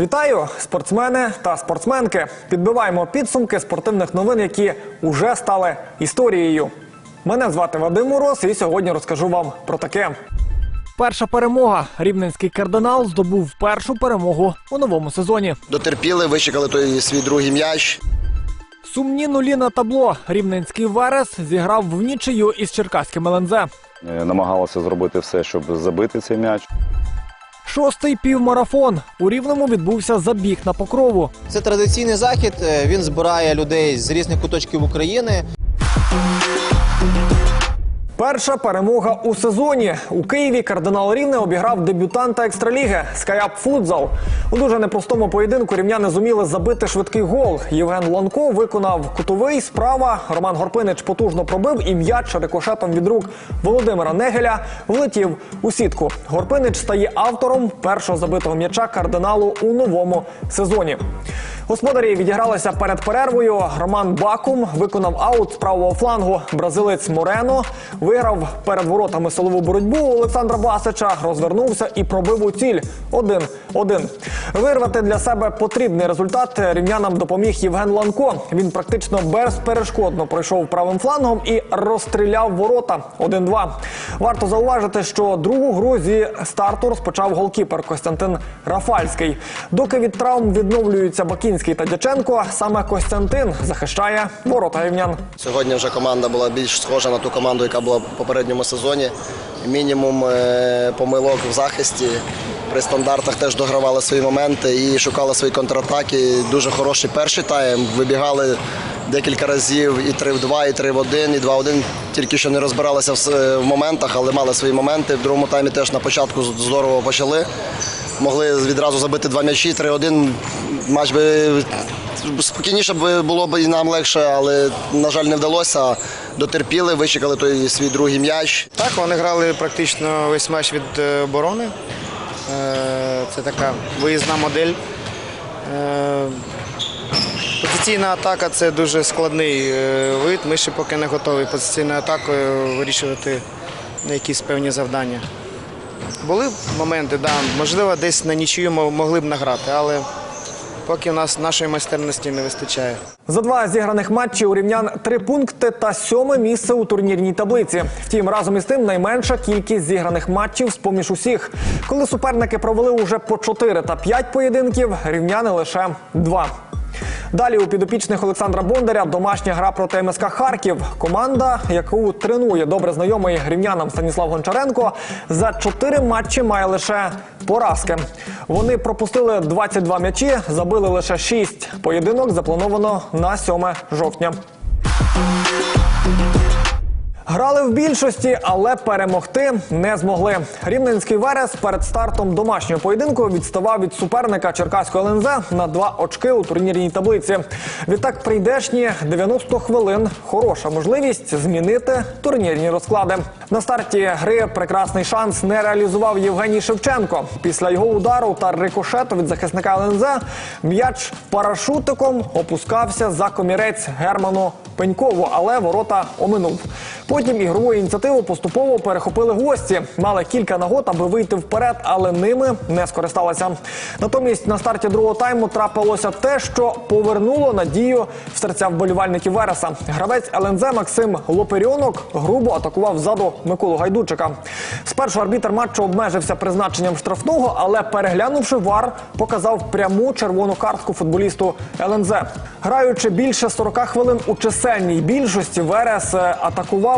Вітаю, спортсмени та спортсменки. Підбиваємо підсумки спортивних новин, які уже стали історією. Мене звати Вадим Мороз, і сьогодні розкажу вам про таке. Перша перемога. Рівненський кардинал здобув першу перемогу у новому сезоні. Дотерпіли, вичекали той свій другий м'яч. Сумні нулі на табло. Рівненський Верес зіграв в нічию із черкаським ЛНЗ. Е, намагалися зробити все, щоб забити цей м'яч. Шостий півмарафон. У Рівному відбувся забіг на покрову. Це традиційний захід. е, Він збирає людей з різних куточків України. Перша перемога у сезоні у Києві кардинал Рівне обіграв дебютанта екстраліги Скаяп Футзал. У дуже непростому поєдинку рівняни зуміли забити швидкий гол. Євген Ланко виконав кутовий справа. Роман Горпинич потужно пробив і м'яч рикошетом від рук Володимира Негеля влетів у сітку. Горпинич стає автором першого забитого м'яча кардиналу у новому сезоні. Господарі відігралися перед перервою. Роман Бакум виконав аут з правого флангу. Бразилець Морено виграв перед воротами силову боротьбу Олександра Басича, розвернувся і пробив у ціль. Один-один. Вирвати для себе потрібний результат рівнянам допоміг Євген Ланко. Він практично безперешкодно пройшов правим флангом і розстріляв ворота. 1-2. Варто зауважити, що другу гру зі старту розпочав голкіпер Костянтин Рафальський. Доки від травм відновлюються Бакінський та Дяченко, саме Костянтин захищає ворота рівнян. Сьогодні вже команда була більш схожа на ту команду, яка була в попередньому сезоні. Мінімум е, помилок в захисті. При стандартах теж догравали свої моменти і шукали свої контратаки. Дуже хороший перший тайм. Вибігали декілька разів і 3 в 2, і 3 в 1, і 2 в 1. Тільки що не розбиралися в моментах, але мали свої моменти. В другому таймі теж на початку здорово почали. Могли відразу забити два м'ячі, 3-1. Матч би спокійніше було б і нам легше, але, на жаль, не вдалося. Дотерпіли, вичекали той свій другий м'яч. Так, вони грали практично весь матч від е, оборони. Е, Це така виїзна модель. Е, Позиційна атака це дуже складний вид. Ми ще поки не готові позиційною атакою вирішувати якісь певні завдання. Були моменти, да, можливо, десь на нічию мо- могли б награти, але поки в нас нашої майстерності не вистачає. За два зіграних матчі у рівнян три пункти та сьоме місце у турнірній таблиці. Втім, разом із тим найменша кількість зіграних матчів з поміж усіх. Коли суперники провели уже по 4 та 5 поєдинків, рівняни лише два. Далі у підопічних Олександра Бондаря домашня гра проти МСК Харків. Команда, яку тренує добре знайомий рівнянам Станіслав Гончаренко, за чотири матчі має лише поразки. Вони пропустили 22 м'ячі, забили лише 6. Поєдинок заплановано на 7 жовтня. Грали в більшості, але перемогти не змогли. Рівненський Верес перед стартом домашнього поєдинку відставав від суперника Черкаського ЛНЗ на два очки у турнірній таблиці. Відтак прийдешні 90 хвилин хороша можливість змінити турнірні розклади. На старті гри прекрасний шанс не реалізував Євгеній Шевченко. Після його удару та рикошету від захисника ЛНЗ м'яч парашутиком опускався за комірець Герману Пенькову, але ворота оминув. Потім ігрову ініціативу поступово перехопили гості. Мали кілька нагод, аби вийти вперед, але ними не скористалися. Натомість на старті другого тайму трапилося те, що повернуло надію в серця вболівальників Вереса. Гравець ЛНЗ Максим Лоперіонок грубо атакував ззаду Миколу Гайдучика. Спершу арбітр матчу обмежився призначенням штрафного, але переглянувши вар, показав пряму червону картку футболісту ЛНЗ. Граючи більше 40 хвилин у чисельній більшості, Верес е,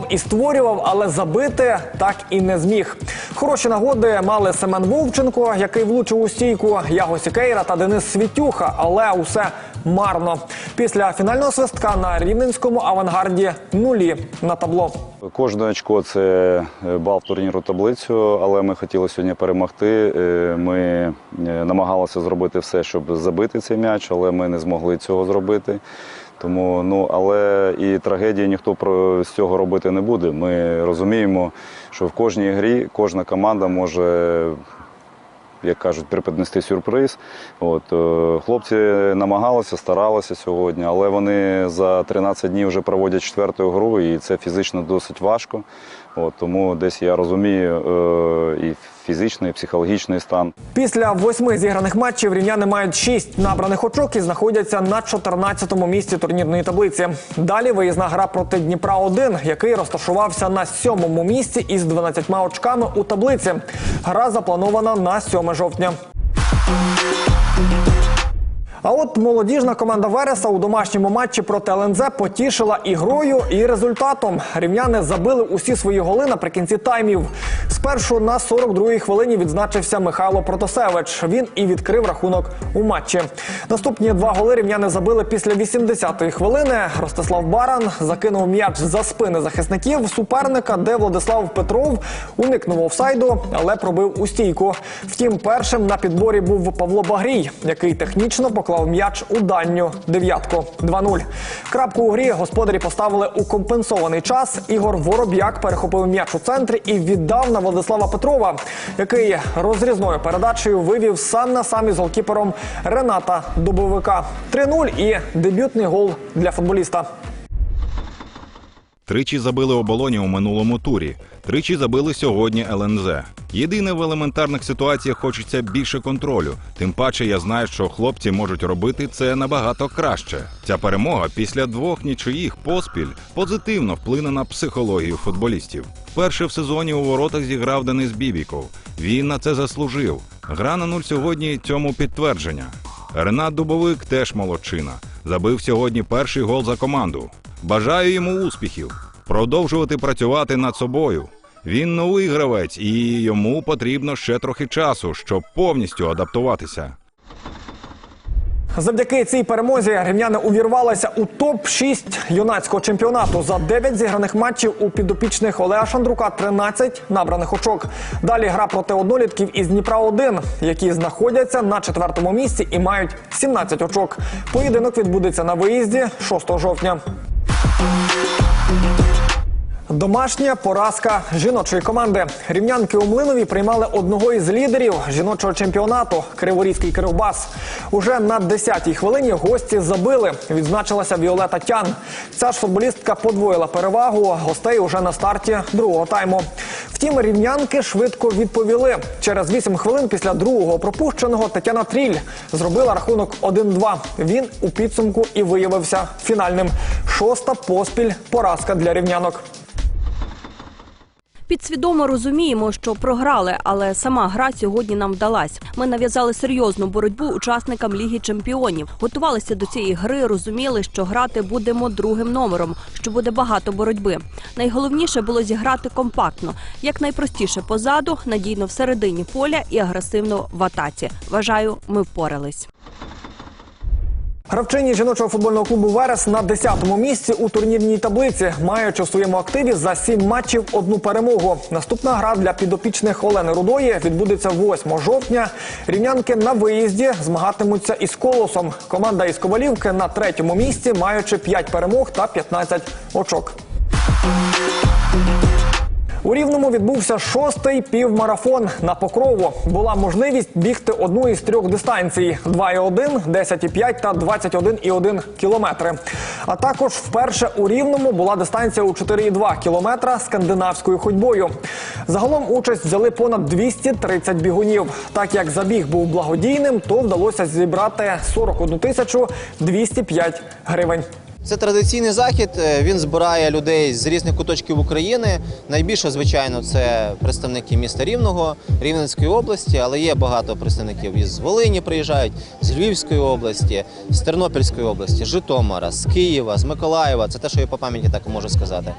атакував і створював, але забити так і не зміг. Хороші нагоди мали Семен Вовченко, який влучив у стійку, Яго Сікейра та Денис Світюха, але усе марно. Після фінального свистка на рівненському авангарді нулі на табло. Кожне очко це е, бал турніру таблицю, але ми хотіли сьогодні перемогти. Е, Ми е, намагалися зробити все, щоб забити цей м'яч, але ми не змогли цього зробити. Тому, ну, але і трагедії ніхто про з цього робити не буде. Ми розуміємо, що в кожній грі кожна команда може як кажуть, преподнести сюрприз. От, е, хлопці намагалися, старалися сьогодні, але вони за 13 днів вже проводять четверту гру, і це фізично досить важко. От, тому десь я розумію е, і фізичний, і психологічний стан. Після восьми зіграних матчів рівняни мають шість набраних очок і знаходяться на 14-му місці турнірної таблиці. Далі виїзна гра проти Дніпра 1 який розташувався на сьомому місці із 12 очками у таблиці. Гра запланована на 7 жовтня. А от молодіжна команда Вереса у домашньому матчі проти ЛНЗ потішила і грою, і результатом. Рівняни забили усі свої голи наприкінці таймів. Спершу на 42-й хвилині відзначився Михайло Протасевич. Він і відкрив рахунок у матчі. Наступні два голи рівняни забили після 80-ї хвилини. Ростислав Баран закинув м'яч за спини захисників суперника, де Владислав Петров уникнув офсайду, але пробив у стійку. Втім, першим на підборі був Павло Багрій, який технічно поклав м'яч у дальню дев'ятку. 2-0. Крапку у грі господарі поставили у компенсований час. Ігор Вороб'як перехопив м'яч у центрі і віддав на Владислава Петрова, який розрізною передачею вивів сам на сам із голкіпером Рената Дубовика. 3-0 і дебютний гол для футболіста. Тричі забили оболоні у минулому турі, тричі забили сьогодні ЛНЗ. Єдине в елементарних ситуаціях хочеться більше контролю. Тим паче я знаю, що хлопці можуть робити це набагато краще. Ця перемога після двох нічиїх поспіль позитивно вплине на психологію футболістів. Вперше в сезоні у воротах зіграв Денис Бібіков. Він на це заслужив. Гра на нуль сьогодні цьому підтвердження. Ренат Дубовик теж молодчина. Забив сьогодні перший гол за команду. Бажаю йому успіхів, продовжувати працювати над собою. Він новий гравець, і йому потрібно ще трохи часу, щоб повністю адаптуватися. Завдяки цій перемозі рівняни увірвалися у топ 6 юнацького чемпіонату. За 9 зіграних матчів у підопічних Олега Шандрука 13 набраних очок. Далі гра проти однолітків із Дніпра 1 які знаходяться на четвертому місці і мають 17 очок. Поєдинок відбудеться на виїзді 6 жовтня. Домашня поразка жіночої команди. Рівнянки у Млинові приймали одного із лідерів жіночого чемпіонату Криворізький Кривбас. Уже на 10-й хвилині гості забили. Відзначилася Віолета Тян. Ця ж футболістка подвоїла перевагу гостей уже на старті другого тайму. Втім, рівнянки швидко відповіли. Через 8 хвилин після другого пропущеного Тетяна Тріль зробила рахунок 1-2. Він у підсумку і виявився фінальним. Шоста поспіль поразка для рівнянок. Підсвідомо розуміємо, що програли, але сама гра сьогодні нам вдалась. Ми нав'язали серйозну боротьбу учасникам Ліги Чемпіонів. Готувалися до цієї гри, розуміли, що грати будемо другим номером, що буде багато боротьби. Найголовніше було зіграти компактно, як найпростіше позаду, надійно всередині поля і агресивно в атаці. Вважаю, ми впорались. Гравчині жіночого футбольного клубу Верес на 10-му місці у турнірній таблиці, маючи в своєму активі за 7 матчів одну перемогу. Наступна гра для підопічних Олени Рудої відбудеться 8 жовтня. Рівнянки на виїзді змагатимуться із колосом. Команда із Ковалівки на третьому місці, маючи 5 перемог та 15 очок. У Рівному відбувся шостий півмарафон на покрову. Була можливість бігти одну із трьох дистанцій: 2,1, 10,5 та 21,1 кілометри. А також вперше у Рівному була дистанція у 4,2 кілометра скандинавською ходьбою. Загалом участь взяли понад 230 бігунів. Так як забіг був благодійним, то вдалося зібрати 41 тисячу 205 гривень. Це традиційний захід. е, Він збирає людей з різних куточків України. Найбільше, звичайно, це представники міста Рівного, Рівненської області, але є багато представників із Волині приїжджають, з Львівської області, з Тернопільської області, Житомира, з Києва, з Миколаєва. Це те, що я по пам'яті так можу сказати.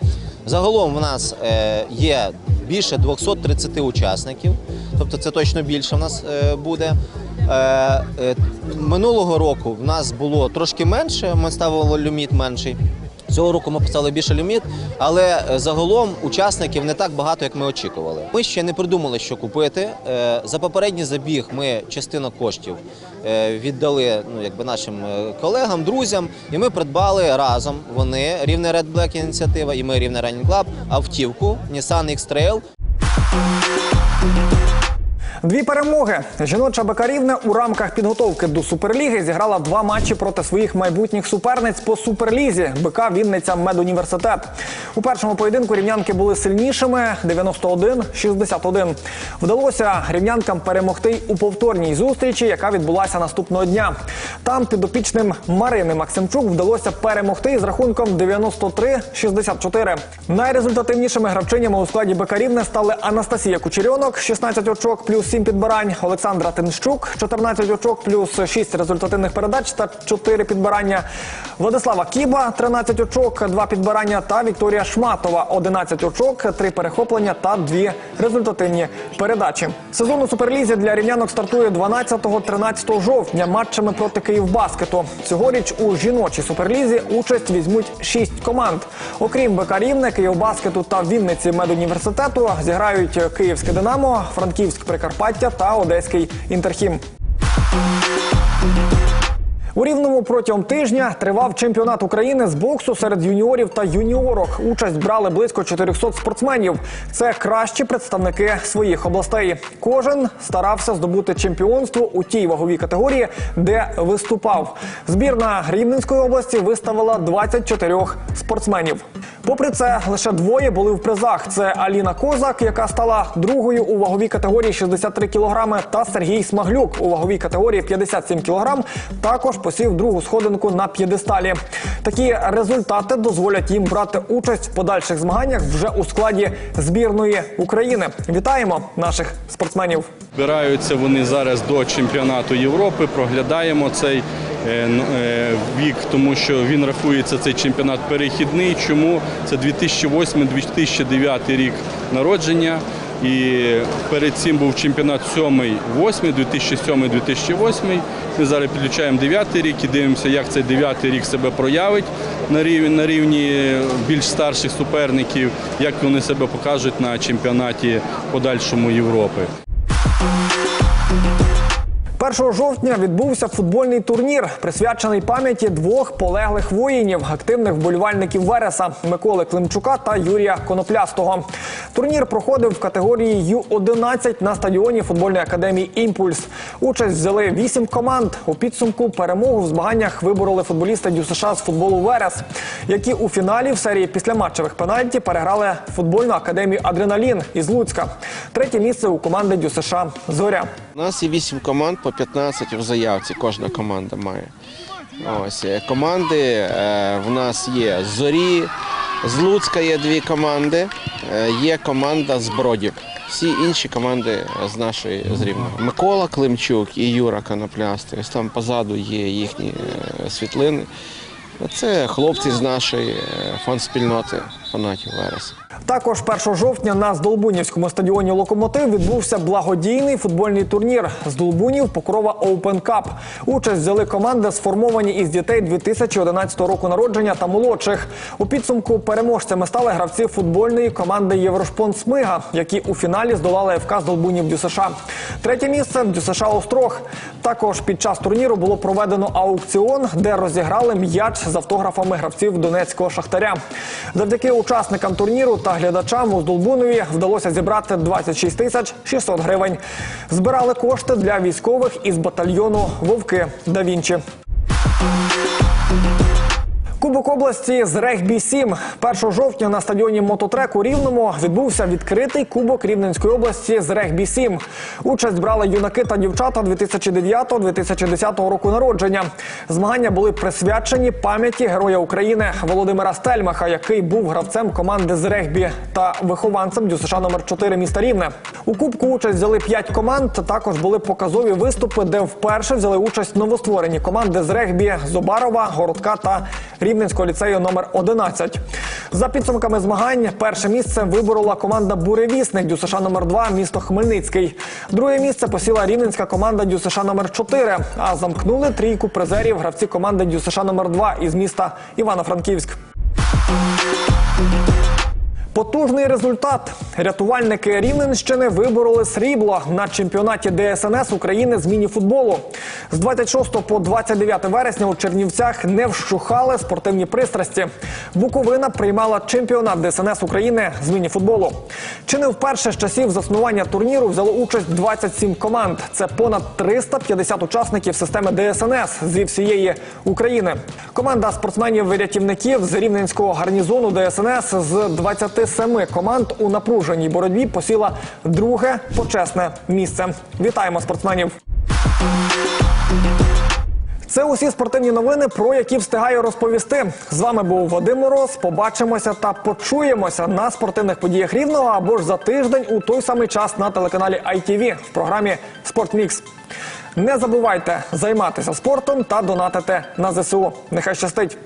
Загалом в нас е, є більше 230 учасників, тобто це точно більше в нас е, буде. Е, е, Минулого року в нас було трошки менше, ми ставили ліміт менший. Цього року ми поставили більше ліміт, але е, загалом учасників не так багато, як ми очікували. Ми ще не придумали, що купити. Е, За попередній забіг ми частину коштів е, віддали ну, якби нашим колегам, друзям, і ми придбали разом. Вони рівне Red Black ініціатива, і ми рівне Running Club, автівку Nissan X-Trail Дві перемоги. Жіноча Бекарівна у рамках підготовки до суперліги зіграла два матчі проти своїх майбутніх суперниць по суперлізі. БК Вінниця Медуніверситет. У першому поєдинку рівнянки були сильнішими 91-61. Вдалося рівнянкам перемогти у повторній зустрічі, яка відбулася наступного дня. Там підопічним Марини Максимчук вдалося перемогти з рахунком 93-64. Найрезультативнішими гравчинями у складі Бекарівни стали Анастасія Кучерьонок 16 очок плюс 7 підбирань, Олександра Тинщук 14 очок плюс 6 результативних передач та 4 підбирання, Владислава Кіба 13 очок, 2 підбирання та Вікторія Шматова 11 очок, 3 перехоплення та 2 результативні передачі. Сезон у суперлізі для рівнянок стартує 12-13 жовтня матчами проти Київбаскету. Цьогоріч у жіночій суперлізі участь візьмуть 6 команд. Окрім БК Рівне, Київбаскету та Вінниці медуніверситету зіграють Київське Динамо, Франківськ Прикарпаття та Одеський Інтерхім. У рівному протягом тижня тривав чемпіонат України з боксу серед юніорів та юніорок. Участь брали близько 400 спортсменів. Це кращі представники своїх областей. Кожен старався здобути чемпіонство у тій ваговій категорії, де виступав. Збірна Рівненської області виставила 24 спортсменів. Попри це, лише двоє були в призах: це Аліна Козак, яка стала другою у ваговій категорії 63 кілограми, та Сергій Смаглюк у ваговій категорії 57 кілограм. Також посів другу сходинку на п'єдесталі. Такі результати дозволять їм брати участь в подальших змаганнях вже у складі збірної України. Вітаємо наших спортсменів. Збираються вони зараз до чемпіонату Європи. Проглядаємо цей е, н- е, вік, тому що він рахується цей чемпіонат перехідний. Чому це 2008-2009 рік народження. І перед цим був чемпіонат 7-8, 2007-2008. Ми зараз підключаємо 9 рік і дивимося, як цей 9 рік себе проявить на рівні, на рівні більш старших суперників, як вони себе покажуть на чемпіонаті подальшому Європи. 1 жовтня відбувся футбольний турнір, присвячений пам'яті двох полеглих воїнів, активних вболівальників Вереса Миколи Климчука та Юрія Коноплястого. Турнір проходив в категорії Ю-11 на стадіоні футбольної академії Імпульс. Участь взяли вісім команд. У підсумку перемогу в змаганнях вибороли футболісти ДЮСШ з футболу Верес, які у фіналі в серії післяматчевих пенальті переграли футбольну академію Адреналін із Луцька. Третє місце у команди ДЮСШ Зоря. У нас є 8 команд по 15 в заявці, кожна команда має. Ось е, команди е, в нас є Зорі, з Луцька є дві команди, е, є команда з Бродів. Всі інші команди з нашої з Рівного. Микола Климчук і Юра Коноплястий. Ось там позаду є їхні е, світлини. Це хлопці з нашої е, фан-спільноти фанатів Вереса. Також 1 жовтня на Здолбунівському стадіоні Локомотив відбувся благодійний футбольний турнір з Долбунів Покрова Open Cup. Участь взяли команди, сформовані із дітей 2011 року народження та молодших. У підсумку переможцями стали гравці футбольної команди Єврошпон Смига, які у фіналі здолали ФК з Долбунів ДЮСШ. Третє місце ДЮСШ Острог. Також під час турніру було проведено аукціон, де розіграли м'яч з автографами гравців Донецького шахтаря. Завдяки учасникам турніру та глядачам у Здолбунові вдалося зібрати 26 тисяч 600 гривень. Збирали кошти для військових із батальйону Вовки да Вінчі. Кубок області з регбі 7 1 жовтня на стадіоні Мототрек у Рівному відбувся відкритий кубок Рівненської області з регбі 7 Участь брали юнаки та дівчата 2009-2010 року народження. Змагання були присвячені пам'яті Героя України Володимира Стельмаха, який був гравцем команди з регбі та вихованцем ДЮСШ номер 4 міста Рівне. У кубку участь взяли 5 команд. Також були показові виступи, де вперше взяли участь новостворені команди з регбі Зобарова, Городка та Рівненського ліцею номер 11. За підсумками змагань, перше місце виборола команда Буревісник ДЮСШ номер 2 місто Хмельницький. Друге місце посіла рівненська команда ДЮСШ номер 4 а замкнули трійку призерів гравці команди ДЮСШ номер 2 із міста Івано-Франківськ. Потужний результат. Рятувальники Рівненщини вибороли срібло на чемпіонаті ДСНС України з мініфутболу. З 26 по 29 вересня у Чернівцях не вщухали спортивні пристрасті. Буковина приймала чемпіонат ДСНС України з мініфутболу. Чи не вперше з часів заснування турніру взяло участь 27 команд. Це понад 350 учасників системи ДСНС зі всієї України. Команда спортсменів-рятівників з рівненського гарнізону ДСНС з 27 команд у напруженій боротьбі посіла друге почесне місце. Вітаємо спортсменів! Це усі спортивні новини, про які встигаю розповісти. З вами був Вадим Мороз. Побачимося та почуємося на спортивних подіях рівного або ж за тиждень у той самий час на телеканалі ITV в програмі Спортмікс. Не забувайте займатися спортом та донатити на ЗСУ. Нехай щастить!